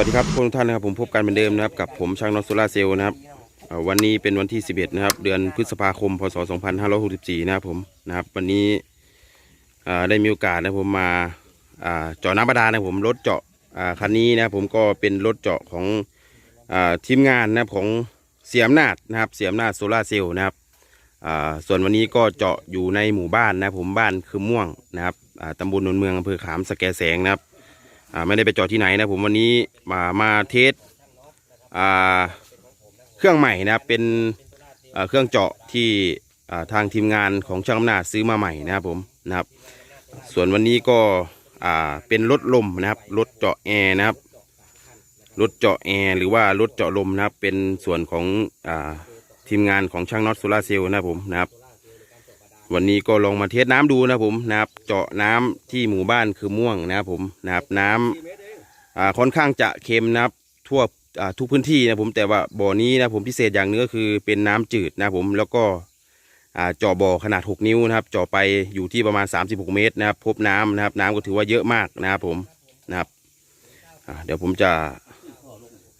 วัสดีครับทุกท่านนะครับผมพบกันเหมือนเดิมนะครับกับผมช่างนอตโซลาร์เซลล์นะครับวันนี้เป็นวันที่ 11 นะครับ เดือนพฤษภาคม พศ 2564 นะครับผมนะครับ วันนี้ได้มีโอกาสนะผมมาเจาะน้ำบาดาลนะผมรถเจาะคันนี้นะผมก็เป็นรถเจาะของอทีมงานนะของเสียมนาจนะครับเสียมนาจโซลาร์เซลล์นะครับส่วนวันนี้ก็เจาะอยู่ในหมู่บ้านนะผมบ้านคือม่วงนะครับตำบลนนเมืองอำเภอขามสแกแสงนะครับ อ่าไม่ได้ไปจอดที่ไหนนะผมวันนี้มามาเทสอ่าเครื่องใหม่นะครับเป็นเครื่องเจาะที่ทางทีมงานของช่างอำนาจซื้อมาใหม่นะครับผมนะครับ ส่วนวันนี้ก็เป็นรถลมนะครับรถเจาะแอร์นะครับรถเจาะแอร์หรือว่ารถเจาะลมนะครับ เป็นส่วนของอทีมงานของช่างน็อตโซลาร์เซลล์นะครับผมนะครับ วันนี้ก็ลองมาเทสน้ำดูนะผมนะครับเจาะน้ำที่หมู่บ้านคือม่วงนะครับผมนะครับน้ำอ่าค่อนข้างจะเค็มนะครับทั่วอ่าทุกพื้นที่นะผมแต่ว่าบ่อนี้นะผมพิเศษอย่างหนึงก็คือเป็นน้ำจืดนะผมแล้วก็อ่าเจาะบ่อขนาด 6 นิ้วนะครับเจาะไปอยู่ที่ประมาณ 36 เมตรนะครับพบน้ำนะครับ น้ำก็ถือว่าเยอะมากนะครับผมนะครับเดี๋ยวผมจะ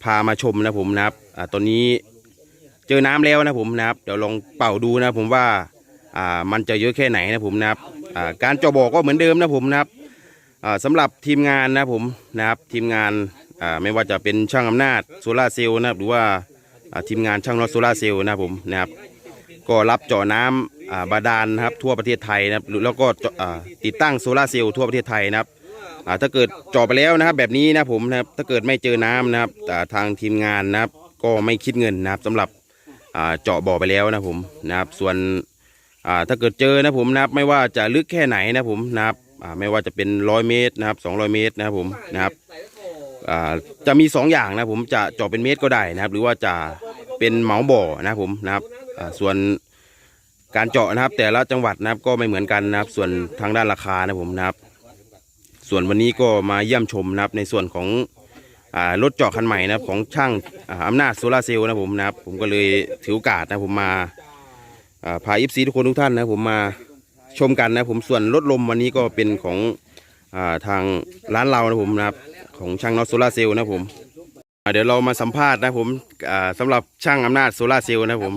พามาชมนะผมนะครับอ่าตอนนี้เจอน้ำแล้วนะผมนะครับ เดี๋ยวลองเป่าดูนะผมว่า อ่ามันจะเยอะแค่ไหนนะผมนะครับอ่าการเจาะบ่อก็เหมือนเดิมนะผมนะครับอ่าสำหรับทีมงานนะผมนะครับทีมงานอ่าไม่ว่าจะเป็นช่างอำนาจโซลาร์เซลล์นะครับหรือว่าอ่าทีมงานช่างน็อตโซลาร์เซลล์นะผมนะครับก็รับเจาะน้ำอ่าบาดาลนะครับทั่วประเทศไทยนะครับหรือแล้วก็เจาะอ่าติดตั้งโซลาร์เซลล์ทั่วประเทศไทยนะครับอ่าถ้าเกิดเจาะไปแล้วนะครับแบบนี้นะผมนะครับถ้าเกิดไม่เจอน้ำนะครับอ่าทางทีมงานนะครับก็ไม่คิดเงินนะครับสำหรับอ่าเจาะบ่อไปแล้วนะผมนะครับส่วน อ่าถ้าเกิดเจอนะผมนะครับไม่ว่าจะลึกแค่ไหนนะผมนะครับอ่าไม่ว่าจะเป็นร้อยเมตรนะครับสองร้อยเมตรนะครับผมนะครับอ่าจะมีสองอย่างนะผมจะเจาะเป็นเมตรก็ได้นะครับ หรือว่าจะเป็นเหมาบ่อนะครับผมนะครับอ่าส่วนการเจาะนะครับ แต่ละจังหวัดนะครับก็ไม่เหมือนกันนะครับ ส่วนทางด้านราคานะผมนะครับ ส่วนวันนี้ก็มาเยี่ยมชมนะครับ ในส่วนของอ่ารถเจาะคันใหม่นะครับของช่างอ่าอำนาจโซลาร์เซลล์นะผมนะครับ ผมก็เลยถือโอกาสนะผมมา พาอิฟซีทุกคนทุกท่านนะผมมาชมกันนะผมส่วนรถลมวันนี้ก็เป็นของอาทางร้านเรานะผมนะครับของช่างนอตโซลาเซลล์นะผมอ่าเดี๋ยวเรามาสัมภาษณ์นะผมอ่าสำหรับช่างอำนาจโซลาเซลล์นะผม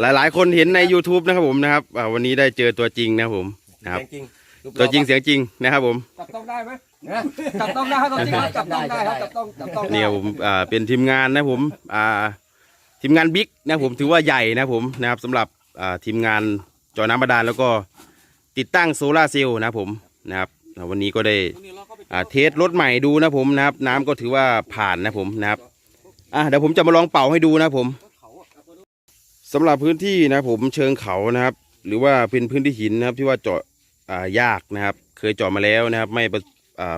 หลายๆ คนเห็นใน YouTube นะครับผมนะครับอ่าวันนี้ได้เจอตัวจริงนะผมนะครับจริงตัวจริงเสียงจริงนะครับผมจับต้องได้ไหมจับต้องได้ครับตอนจริงจับต้องได้ครับจับต้องจับต้องได้เนี่ยผมอ่าเป็นทีมงานนะผมอ่าทีมงานบิ๊กนะผมถือว่าใหญ่นะผมนะครับสำหรับอ่า ทีมงานจอน้ำบาดาลแล้วก็ติดตั้งโซลาร์เซลล์นะผมนะครับวันนี้ก็ได้เทสรถใหม่ดูนะผมนะครับ น้ำก็ถือว่าผ่านนะผมนะครับอะเดี๋ยวผมจะมาลองเป่าให้ดูนะผมสำหรับพื้นที่นะผมเชิงเขานะครับ หรือว่าเป็นพื้นที่หินนะครับ ที่ว่าเจาะยากนะครับ เคยเจาะมาแล้วนะครับ ไม่ประ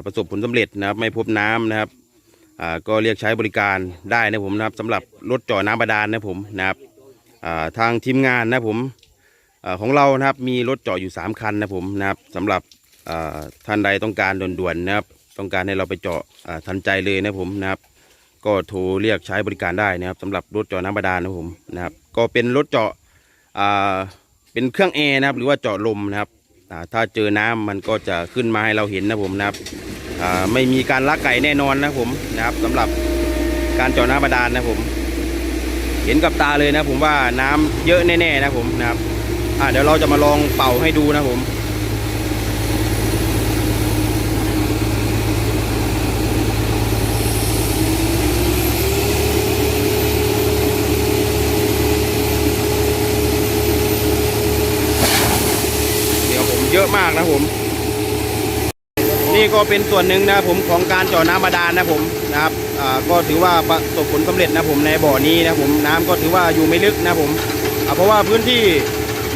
ประสบผลสำเร็จนะครับ ไม่พบน้ำนะครับก็เรียกใช้บริการได้นะผมนะครับสำหรับรถเจาะน้ำบาดาลนะผมนะครับ ทางทีมงานนะผมอของเรานะครับมีรถเจาะอยู่ 3 คันนะผมนะครับสำหรับท่านใดต้องการด่วนๆนะครับ ต้องการให้เราไปเจาะทันใจเลยนะผมนะครับ ก็โทรเรียกใช้บริการได้นะครับสำหรับรถเจาะน้ำบาดาลนะผมนะครับ ก็เป็นรถเจาะเป็นเครื่องแอร์นะครับ หรือว่าเจาะลมนะครับถ้าเจอน้ำมันก็จะขึ้นมาให้เราเห็นนะผมนะครับไม่มีการลักไก่แน่นอนนะผมนะครับสำหรับการเจาะน้ำบาดาลนะผม เห็นกับตาเลยนะผมว่าน้ำเยอะแน่ๆนะผมนะครับอ่าเดี๋ยวเราจะมาลองเป่าให้ดูนะผมเดี๋ยวผมเยอะมากนะผม นี่ก็เป็นส่วนหนึ่งนะผมของการเจาะน้ำบาดาลนะผมนะครับ ก็ถือว่าประสบผลสำเร็จนะผมในบ่อนี้นะผมน้ำก็ถือว่าอยู่ไม่ลึกนะผมเพราะว่าพื้นที่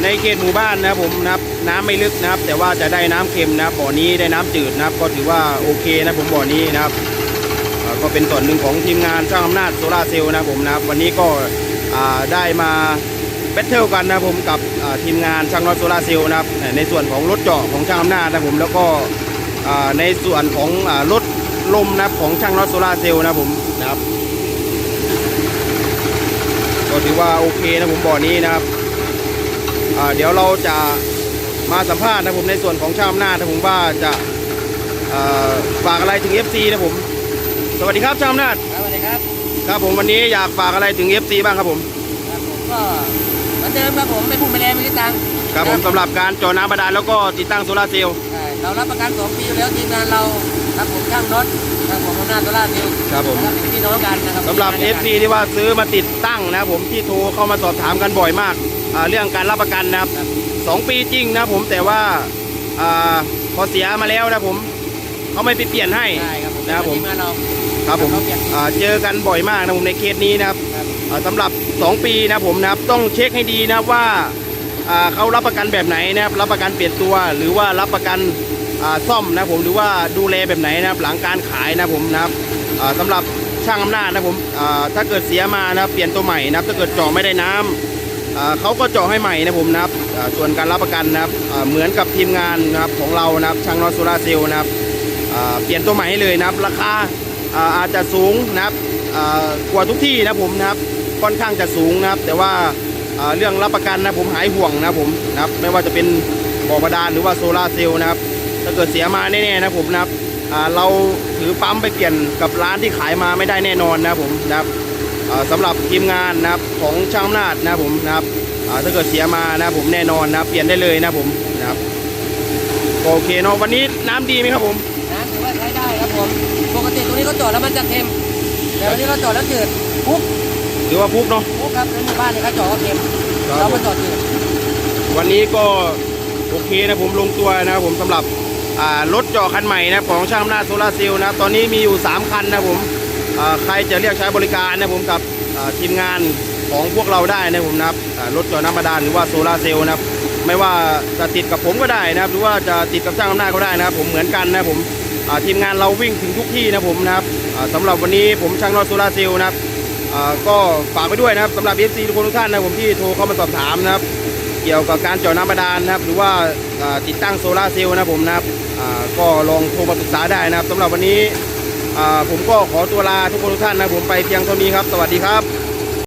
ในเขตหมู่บ้านนะผมนะครับน้ำไม่ลึกนะครับ แต่ว่าจะได้น้ำเค็มนะบ่อนี้ได้น้ำจืดนะครับ ก็ถือว่าโอเคนะผมบ่อนี้นะครับก็เป็นส่วนหนึ่งของทีมงานช่างอำนาจโซลาร์เซลล์นะผมนะครับ วันนี้ก็ได้มาแบทเทิลกันนะผมกับทีมงานช่างน้อยโซลาร์เซลล์นะครับในส่วนของรถเจาะของช่างอำนาจนะผมแล้วก็ในส่วนของรถ ลมนะครับของช่างน็อตโซลาร์เซลล์นะครับผมนะครับก็ถือว่าโอเคนะผมบ่อนี้นะครับอ่าเดี๋ยวเราจะมาสัมภาษณ์นะผมในส่วนของช่างอำนาจนะผมว่าจะอ่าฝากอะไรถึง FC นะผม สวัสดีครับช่างอำนาจสวัสดีครับ ครับผมวันนี้อยากฝากอะไรถึง FC บ้างครับผมครับผมก็เหมือนเดิมครับผมไม่พูดไม่แรงไม่คิดตังค์ครับผมสำหรับการเจาะน้ำบาดาลแล้วก็ติดตั้งโซลาร์เซลล์ใช่ เรารับประกันสองปีอยู่แล้วทีมงานเราครับผมช่างน็อตครับผมหัวหน้าตัวล่าเดียวครับผมนะครับเป็นพี่น้องกันนะครับสำหรับ FC ที่ว่าซื้อมาติดตั้งนะครับผมที่โทรเข้ามาสอบถามกันบ่อยมากอ่าเรื่องการรับประกันนะครับสองปีจริงนะครับผมแต่ว่าอ่าพอเสียมาแล้วนะครับผมเขาไม่ไปเปลี่ยนให้ใช่ครับผมนะครับผมทีมงานเราครับผมเราเปลี่ยนอ่าเจอกันบ่อยมากนะผมในเคสนี้นะครับครับอ่าสำหรับ 2 ปีนะครับผมนะครับต้องเช็คให้ดีนะครับว่าอ่า เขารับประกันแบบไหนนะครับรับประกันเปลี่ยนตัว หรือว่ารับประกันซ่อมนะผมหรือว่าดูแลแบบไหนนะครับหลังการขายนะผมนะครับอ่าสำหรับช่างอำนาจนะผมถ้าเกิดเสียมานะครับเปลี่ยนตัวใหม่นะครับถ้าเกิดเจาะไม่ได้น้ำอ่าเขาก็เจาะให้ใหม่นะผมนะครับส่วนการรับประกันนะครับเหมือนกับทีมงานนะครับของเรานะครับช่างนอตโซลาเซลล์นะครับเปลี่ยนตัวใหม่ให้เลยนะครับ ราคาอาจจะสูงนะครับกว่าทุกที่นะผมนะครับค่อนข้างจะสูงนะครับ แต่ว่า เรื่องรับประกันนะผมหายห่วงนะผมนะครับไม่ว่าจะเป็นบ่อบาดาลหรือว่าโซลาเซลล์นะครับถ้าเกิดเสียมาแน่ๆนะผมนะครับเราถือปั๊มไปเปลี่ยนกับร้านที่ขายมาไม่ได้แน่นอนนะผมนะครับสำหรับทีมงานนะครับของช่างอำนาจนะผมนะครับถ้าเกิดเสียมานะผมแน่นอนนะเปลี่ยนได้เลยนะผมนะครับโอเคเนาะวันนี้น้ำดีไหมครับผมน้ำถือว่าใช้ได้ครับผมปกติตรงนี้เขาจอดแล้วมันจะเค็มแต่วันนี้เขาจอดแล้วจืดปุ๊บ หรือว่าพุกเนาะปุ๊บครับในหมู่บ้านเนี่ยเขาจอดก็เค็มครับ เรามาจอดจืดวันนี้ก็โอเคนะผมลงตัวนะครับผมสำหรับอ่ารถเจาะคันใหม่นะครับของช่างอำนาจโซลาร์เซลล์นะครับตอนนี้มีอยู่ 3 คันนะครับผมอ่าใครจะเรียกใช้บริการนะครับผมกับอ่าทีมงานของพวกเราได้นะครับผมนะครับอ่ารถเจาะน้ำบาดาลหรือว่าโซลาร์เซลล์นะครับไม่ว่าจะติดกับผมก็ได้นะครับหรือว่าจะติดกับช่างอำนาจก็ได้นะครับผมเหมือนกันนะครับผมอ่าทีมงานเราวิ่งถึงทุกที่นะครับผมนะครับอ่าสำหรับวันนี้ผมช่างนอตโซลาร์เซลล์นะครับอ่า ก็ฝากไปด้วยนะครับสำหรับ FC ทุกคนทุกท่านนะผมที่โทรเข้ามาสอบถามนะครับ เกี่ยวกับการเจาะน้ำบาดาลนะครับ หรือว่าติดตั้งโซลาร์เซลล์นะผมนะครับก็ลองโทรมาปรึกษาได้นะครับสำหรับวันนี้ผมก็ขอตัวลาทุกคนทุกท่านนะผมไปเพียงเท่านี้ครับ สวัสดีครับ